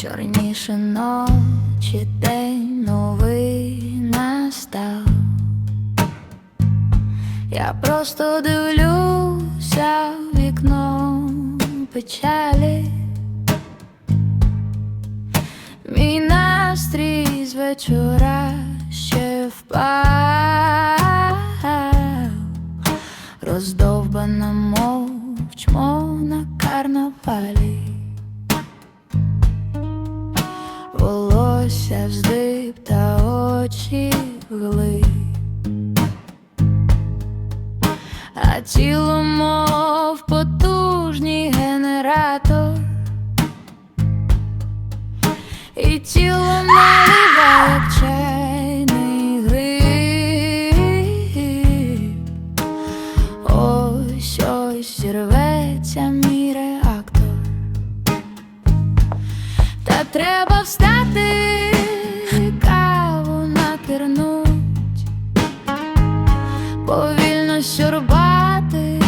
чорніше ночі, день новий настав. Я просто дивлюся в вікно печалі. Мій настрій з вечора ще впав, роздовбана мовчмо на карнавалі. Очі вглиб. А тіло мов потужний генератор, і тіло наливає як чайний гриб. Ось ось зірветься мій реактор. Та треба встати, повільно сьорбати,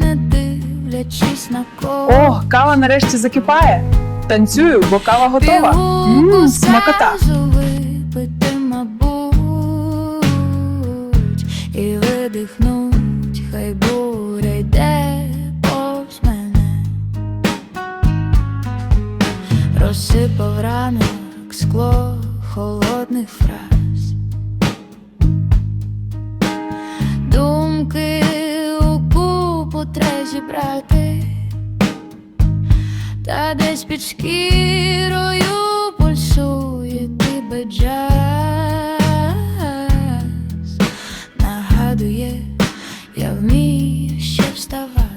не дивлячись на кого. О, кава нарешті закипає. Танцюю, бо кава готова. Мм, смакота. випити, мабуть, і видихнуть, хай буря йде повз мене. Розсипав ранок скло холодних фраз. Думки у купу треба зібрати. Та десь під шкірою пульсує тебе джаз Нагадує, я вмію ще вставати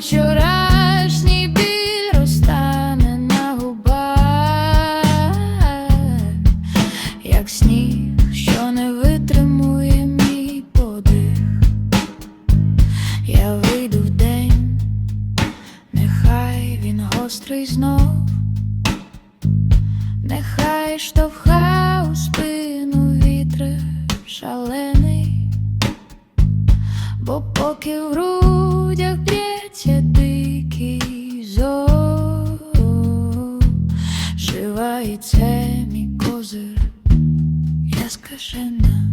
Вчорашній біль розтане на губах, як сніг, що не витримує мій подих. Я вийду в нехай він гострий знов, жива це мій козир, я скажена.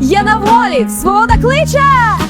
Я на волі, свобода кличе!